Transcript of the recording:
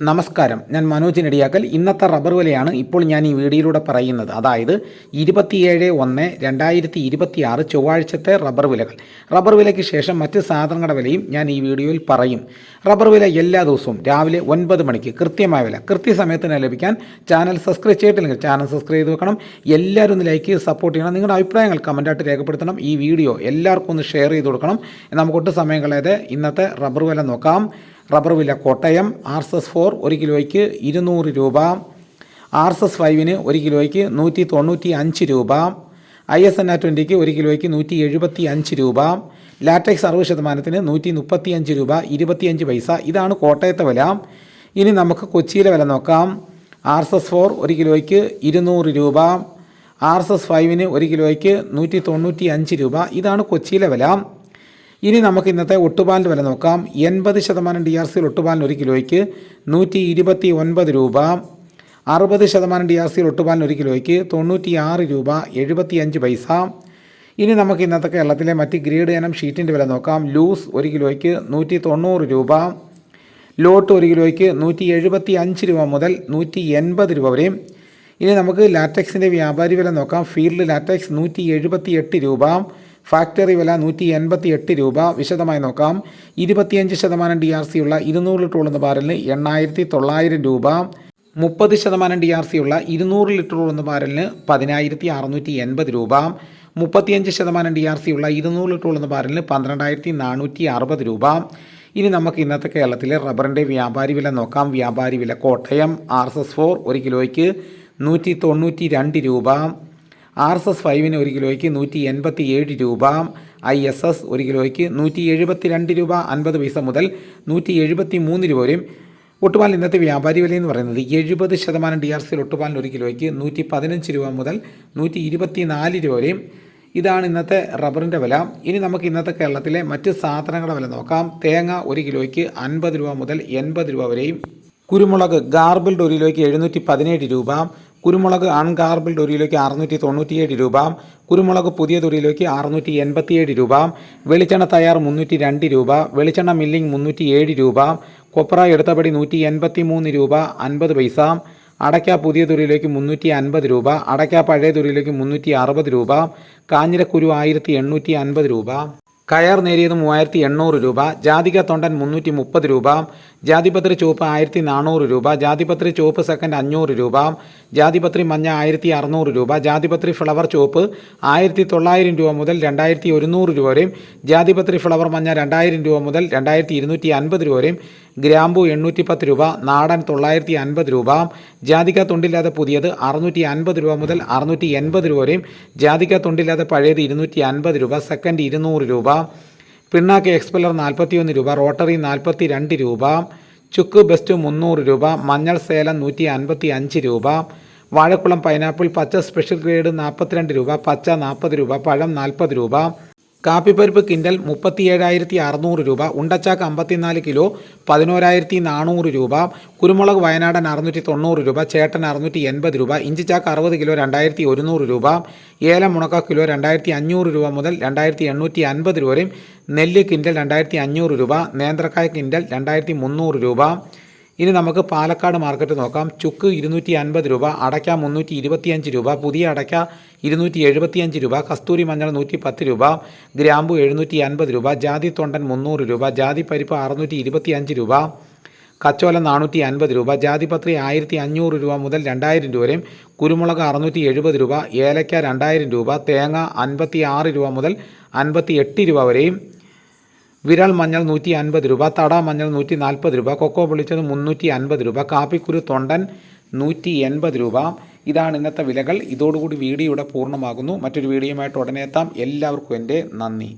നമസ്കാരം. ഞാൻ മനോജ് നെടിയാക്കൽ. ഇന്നത്തെ റബ്ബർ വിലയാണ് ഇപ്പോൾ ഞാൻ ഈ വീഡിയോയിലൂടെ പറയുന്നത്. അതായത് ഇരുപത്തിയേഴ് ഒന്ന് രണ്ടായിരത്തി ഇരുപത്തി ആറ് ചൊവ്വാഴ്ചത്തെ റബ്ബർ വിലകൾ. റബ്ബർ വിലയ്ക്ക് ശേഷം മറ്റ് സാധനങ്ങളുടെ വിലയും ഞാൻ ഈ വീഡിയോയിൽ പറയും. റബ്ബർ വില എല്ലാ ദിവസവും രാവിലെ ഒൻപത് മണിക്ക് കൃത്യമായ വില. കൃത്യസമയത്തിന് ലഭിക്കാൻ ചാനൽ സബ്സ്ക്രൈബ് ചെയ്തിട്ടില്ലെങ്കിൽ ചാനൽ സബ്സ്ക്രൈബ് ചെയ്ത് വെക്കണം. എല്ലാവരും ഒന്ന് ലൈക്ക് ചെയ്ത് സപ്പോർട്ട് ചെയ്യണം. നിങ്ങളുടെ അഭിപ്രായങ്ങൾ കമന്റായിട്ട് രേഖപ്പെടുത്തണം. ഈ വീഡിയോ എല്ലാവർക്കും ഒന്ന് ഷെയർ ചെയ്ത് കൊടുക്കണം. നമുക്കൊട്ട് സമയം കളയാതെ ഇന്നത്തെ റബ്ബർ വില നോക്കാം. റബ്ബർ വില Kottayam R S S four ഒരു കിലോയ്ക്ക് ഇരുന്നൂറ് രൂപ ആർ എസ് എസ് ഫൈവിന് ഒരു കിലോയ്ക്ക് നൂറ്റി തൊണ്ണൂറ്റി അഞ്ച് രൂപ ഐ എസ് എൻ ആ ട്വന്റിക്ക് ഒരു കിലോയ്ക്ക് നൂറ്റി എഴുപത്തി അഞ്ച് രൂപ ലാറ്റക്സ് അറുപത് ശതമാനത്തിന് നൂറ്റി മുപ്പത്തി അഞ്ച് രൂപ ഇരുപത്തിയഞ്ച് പൈസ. ഇതാണ് കോട്ടയത്തെ വില. ഇനി നമുക്ക് കൊച്ചിയിലെ വില നോക്കാം. ആർ എസ് എസ് ഫോർ ഒരു കിലോയ്ക്ക് ഇരുന്നൂറ് രൂപ ആർ എസ് എസ് ഫൈവിന് ഒരു കിലോയ്ക്ക് നൂറ്റി തൊണ്ണൂറ്റി അഞ്ച് രൂപ. ഇതാണ് കൊച്ചിയിലെ വില. ഇനി നമുക്ക് ഇന്നത്തെ ഒട്ടുപാലിന്റെ വില നോക്കാം. എൺപത് ശതമാനം ഡി ആർ സിയിൽ ഒട്ടുപാലിന് ഒരു കിലോയ്ക്ക് നൂറ്റി ഇരുപത്തി ഒൻപത് രൂപ. അറുപത് ശതമാനം ഡി ആർ സിയിൽ ഒട്ടുപാലിന് ഒരു കിലോയ്ക്ക് തൊണ്ണൂറ്റി ആറ് രൂപ എഴുപത്തി അഞ്ച് പൈസ. ഇനി നമുക്ക് ഇന്നത്തെ കേരളത്തിലെ മറ്റ് ഗ്രേഡ് ഇനം ഷീറ്റിന്റെ വില നോക്കാം. ലൂസ് ഒരു കിലോയ്ക്ക് നൂറ്റി തൊണ്ണൂറ് രൂപ. ലോട്ട് ഒരു കിലോയ്ക്ക് നൂറ്റി എഴുപത്തി അഞ്ച് രൂപ മുതൽ നൂറ്റി എൺപത് രൂപ വരെയും. ഇനി നമുക്ക് ലാറ്റക്സിന്റെ വ്യാപാരി വില നോക്കാം. ഫീൽഡ് ലാറ്റക്സ് നൂറ്റി എഴുപത്തി എട്ട് രൂപ. ഫാക്ടറി വില നൂറ്റി എൺപത്തി എട്ട് രൂപ. വിശദമായി നോക്കാം. ഇരുപത്തിയഞ്ച് ശതമാനം ഡി ആർ സി ഉള്ള ഇരുന്നൂറ് ലിറ്റർ ഉള്ളുന്ന ബാരലിന് എണ്ണായിരത്തി തൊള്ളായിരം രൂപ. മുപ്പത് ശതമാനം ഡി ആർ സി ഉള്ള ഇരുന്നൂറ് ലിറ്റർ ഉള്ളുന്ന ബാരലിന് പതിനായിരത്തി അറുന്നൂറ്റി എൺപത് രൂപ. മുപ്പത്തിയഞ്ച് ശതമാനം ഡി ആർ സി ഉള്ള ഇരുന്നൂറ് ലിറ്റർ ഉള്ളുന്ന ബാരലിന് പന്ത്രണ്ടായിരത്തി നാനൂറ്റി അറുപത് രൂപ. ഇനി നമുക്ക് ഇന്നത്തെ കേരളത്തിലെ റബ്ബറിന്റെ വ്യാപാരി വില നോക്കാം. വ്യാപാരി വില Kottayam. R S S four ഒരു കിലോയ്ക്ക് നൂറ്റി തൊണ്ണൂറ്റി രണ്ട് രൂപ. ആർ എസ് എസ് ഫൈവിന് ഒരു കിലോയ്ക്ക് നൂറ്റി എൺപത്തി ഏഴ് രൂപ ഐ എസ് എസ് ഒരു കിലോയ്ക്ക് നൂറ്റി എഴുപത്തി രണ്ട് രൂപ അൻപത് പൈസ മുതൽ നൂറ്റി എഴുപത്തി മൂന്ന് രൂപ വരെയും. ഒട്ടുപാൽ ഇന്നത്തെ വ്യാപാരി വില എന്ന് പറയുന്നത് എഴുപത് ശതമാനം ഡി ആർ സിയിൽ ഒട്ടുപാലിന് ഒരു കിലോയ്ക്ക് നൂറ്റി പതിനഞ്ച് രൂപ മുതൽ നൂറ്റി ഇരുപത്തി നാല് രൂപ വരെയും. ഇതാണ് ഇന്നത്തെ റബ്ബറിന്റെ വില. ഇനി നമുക്ക് ഇന്നത്തെ കേരളത്തിലെ മറ്റ് സാധനങ്ങളുടെ വില നോക്കാം. തേങ്ങ ഒരു കിലോയ്ക്ക് അൻപത് രൂപ മുതൽ എൺപത് രൂപ വരെയും. കുരുമുളക് ഗാർബിൾഡ് ഒരു കിലോയ്ക്ക് എഴുന്നൂറ്റി പതിനേഴ് രൂപ. കുരുമുളക് അൺഗാർബിൾഡ് ഒരു അറുന്നൂറ്റി തൊണ്ണൂറ്റിയേഴ് രൂപ കുരുമുളക് പുതിയ തൊരിയിലേക്ക് അറുന്നൂറ്റി എൺപത്തിയേഴ് രൂപ വെളിച്ചെണ്ണ തയ്യാർ മുന്നൂറ്റി രണ്ട് രൂപ വെളിച്ചെണ്ണ മില്ലിംഗ് മുന്നൂറ്റി ഏഴ് രൂപ കൊപ്ര എടുത്തപടി നൂറ്റി എൺപത്തി മൂന്ന് രൂപ അൻപത് പൈസ അടയ്ക്ക പുതിയ തുരിയിലേക്ക് മുന്നൂറ്റി അൻപത് രൂപ അടയ്ക്ക പഴയ തുരിയിലേക്ക് മുന്നൂറ്റി അറുപത് രൂപ കാഞ്ഞിരക്കുരു ആയിരത്തി എണ്ണൂറ്റി അൻപത് രൂപ. കയർ നേരിയത് മൂവായിരത്തി എണ്ണൂറ് രൂപ ജാതിക തൊണ്ടൻ മുന്നൂറ്റി മുപ്പത് രൂപ ജാതിപത്രി ചുവപ്പ് ആയിരത്തി നാനൂറ് രൂപ ജാതിപത്രി ചുവപ്പ് സെക്കൻഡ് അഞ്ഞൂറ് രൂപ ജാതിപത്രി മഞ്ഞ ആയിരത്തി അറുന്നൂറ് രൂപ ജാതിപത്രി ഫ്ലവർ ചുവപ്പ് ആയിരത്തി തൊള്ളായിരം രൂപ മുതൽ രണ്ടായിരത്തി ഒരുന്നൂറ് രൂപ വരെയും ജാതിപത്രി ഫ്ലവർ മഞ്ഞ രണ്ടായിരം രൂപ മുതൽ രണ്ടായിരത്തി ഇരുന്നൂറ്റി അൻപത് രൂപ വരെയും ഗ്രാമ്പു എണ്ണൂറ്റി പത്ത് രൂപ നാടൻ തൊള്ളായിരത്തി അൻപത് രൂപ ജാതിക തൊണ്ടില്ലാതെ പുതിയത് അറുന്നൂറ്റി അൻപത് രൂപ മുതൽ അറുന്നൂറ്റി എൺപത് രൂപ വരെയും ജാതിക തൊണ്ടില്ലാതെ പഴയത് ഇരുന്നൂറ്റി അൻപത് രൂപ സെക്കൻഡ് ഇരുന്നൂറ് രൂപ പിണ്ണാക്ക് എക്സ്പെല്ലർ നാൽപ്പത്തിയൊന്ന് രൂപ റോട്ടറി നാൽപ്പത്തി രണ്ട് രൂപ ചുക്ക് ബെസ്റ്റ് മുന്നൂറ് രൂപ മഞ്ഞൾ സേലം നൂറ്റി അൻപത്തി അഞ്ച് രൂപ വാഴക്കുളം പൈനാപ്പിൾ പച്ച സ്പെഷ്യൽ ഗ്രേഡ് നാൽപ്പത്തിരണ്ട് രൂപ പച്ച നാൽപ്പത് രൂപ പഴം നാൽപ്പത് രൂപ കാപ്പിപ്പരിപ്പ് കിൻഡൽ മുപ്പത്തി ഏഴായിരത്തി അറുന്നൂറ് രൂപ ഉണ്ടച്ചാക്ക് അമ്പത്തിനാല് കിലോ പതിനോരായിരത്തി നാനൂറ് രൂപ കുരുമുളക് വയനാടൻ അറുന്നൂറ്റി തൊണ്ണൂറ് രൂപ ചേട്ടൻ അറുന്നൂറ്റി എൺപത് രൂപ ഇഞ്ചിച്ചാക്ക് അറുപത് കിലോ രണ്ടായിരത്തി ഒരുന്നൂറ് രൂപ ഏലം മുണക്ക കിലോ രണ്ടായിരത്തി അഞ്ഞൂറ് രൂപ മുതൽ രണ്ടായിരത്തി എണ്ണൂറ്റി അൻപത് രൂപ വരെയും നെല്ല് കിൻഡൽ രണ്ടായിരത്തി അഞ്ഞൂറ് രൂപ നേന്ത്രക്കായ കിൻഡൽ രണ്ടായിരത്തി മുന്നൂറ് രൂപ ഇനി നമുക്ക് പാലക്കാട് മാർക്കറ്റ് നോക്കാം. ചുക്ക് ഇരുന്നൂറ്റി അൻപത് രൂപ അടയ്ക്ക മുന്നൂറ്റി ഇരുപത്തിയഞ്ച് രൂപ പുതിയ അടയ്ക്ക ഇരുന്നൂറ്റി എഴുപത്തിയഞ്ച് രൂപ കസ്തൂരി മഞ്ഞൾ നൂറ്റി പത്ത് രൂപ ഗ്രാമ്പു എഴുന്നൂറ്റി അൻപത് രൂപ ജാതി തൊണ്ടൻ മുന്നൂറ് രൂപ ജാതി പരിപ്പ് അറുന്നൂറ്റി ഇരുപത്തിയഞ്ച് രൂപ കച്ചോലം നാനൂറ്റി അൻപത് രൂപ ജാതിപത്രി ആയിരത്തി അഞ്ഞൂറ് രൂപ മുതൽ രണ്ടായിരം രൂപ വരെയും കുരുമുളക് അറുന്നൂറ്റി എഴുപത് രൂപ ഏലയ്ക്ക രണ്ടായിരം രൂപ തേങ്ങ അൻപത്തി ആറ് രൂപ മുതൽ അൻപത്തി എട്ട് രൂപ വരെയും വിരൽ മഞ്ഞൾ നൂറ്റി അൻപത് രൂപ തട മഞ്ഞൾ നൂറ്റി നാൽപ്പത് രൂപ കൊക്കോ പൊളിച്ചത് മുന്നൂറ്റി അൻപത് രൂപ കാപ്പിക്കുരു തൊണ്ടൻ നൂറ്റി എൺപത് രൂപ. ഇതാണ് ഇന്നത്തെ വിലകൾ. ഇതോടുകൂടി വീഡിയോ ഇവിടെ പൂർണമാകുന്നു. മറ്റൊരു വീഡിയോയുമായിട്ട് ഉടനെ എത്താം. എല്ലാവർക്കും എന്റെ നന്ദി.